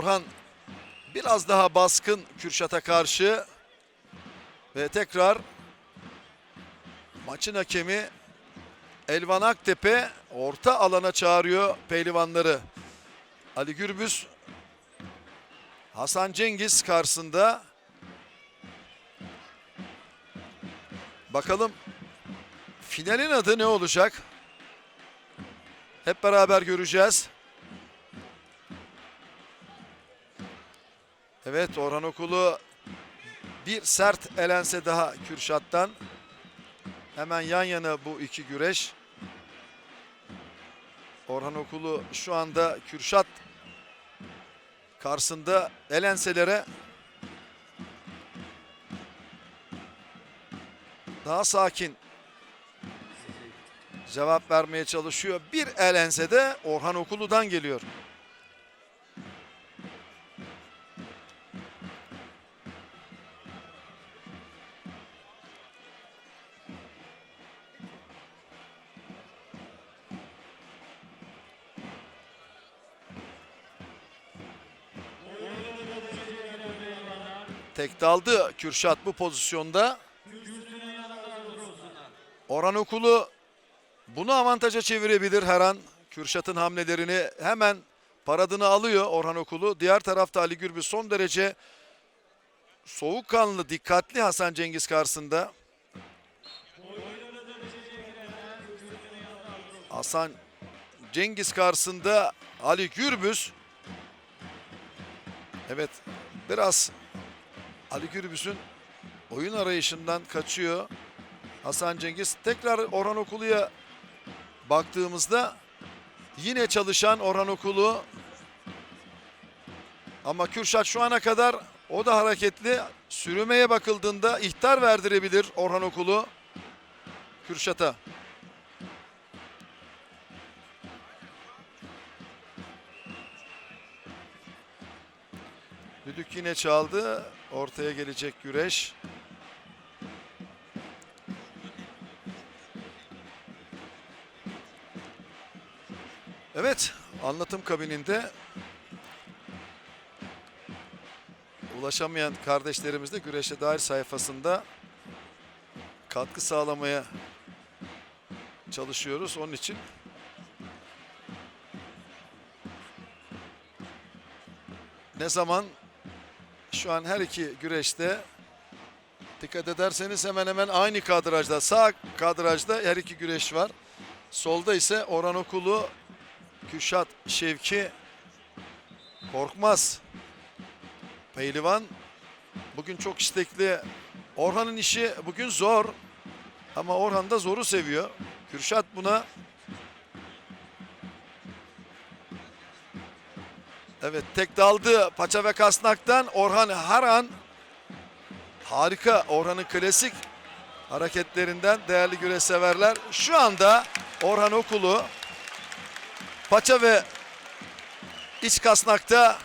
Orhan biraz daha baskın Kürşat'a karşı ve tekrar maçın hakemi Elvan Aktepe orta alana çağırıyor pehlivanları. Ali Gürbüz Hasan Cengiz karşısında. Bakalım finalin adı ne olacak? Hep beraber göreceğiz. Evet Orhan Okulu bir sert elense daha Kürşat'tan. Hemen yan yana bu iki güreş. Orhan Okulu şu anda Kürşat karşısında elenselere daha sakin cevap vermeye çalışıyor. Bir elense de Orhan Okulu'dan geliyor. Tek daldı Kürşat bu pozisyonda. Orhan Okulu bunu avantaja çevirebilir her an. Kürşat'ın hamlelerini hemen paradını alıyor Orhan Okulu. Diğer tarafta Ali Gürbüz son derece soğukkanlı, dikkatli Hasan Cengiz karşısında. Hasan Cengiz karşısında Ali Gürbüz. Evet biraz Ali Gürbüz'ün oyun arayışından kaçıyor. Hasan Cengiz tekrar Orhan Okulu'ya baktığımızda yine çalışan Orhan Okulu ama Kürşat şu ana kadar o da hareketli. Sürümeye bakıldığında ihtar verdirebilir Orhan Okulu Kürşat'a. Düdük yine çaldı. Ortaya gelecek güreş. Evet, anlatım kabininde ulaşamayan kardeşlerimiz de güreşe dair sayfasında katkı sağlamaya çalışıyoruz. Onun için ne zaman şu an her iki güreşte dikkat ederseniz hemen hemen aynı kadrajda sağ kadrajda her iki güreş var. Solda ise Orhan Okulu, Kürşat Şevki Korkmaz. Pehlivan bugün çok istekli. Orhan'ın işi bugün zor. Ama Orhan da zoru seviyor. Kürşat buna Evet tek daldı paça ve kasnaktan Orhan her an harika Orhan'ın klasik hareketlerinden değerli güreş severler. Şu anda Orhan Okulu paça ve iç kasnakta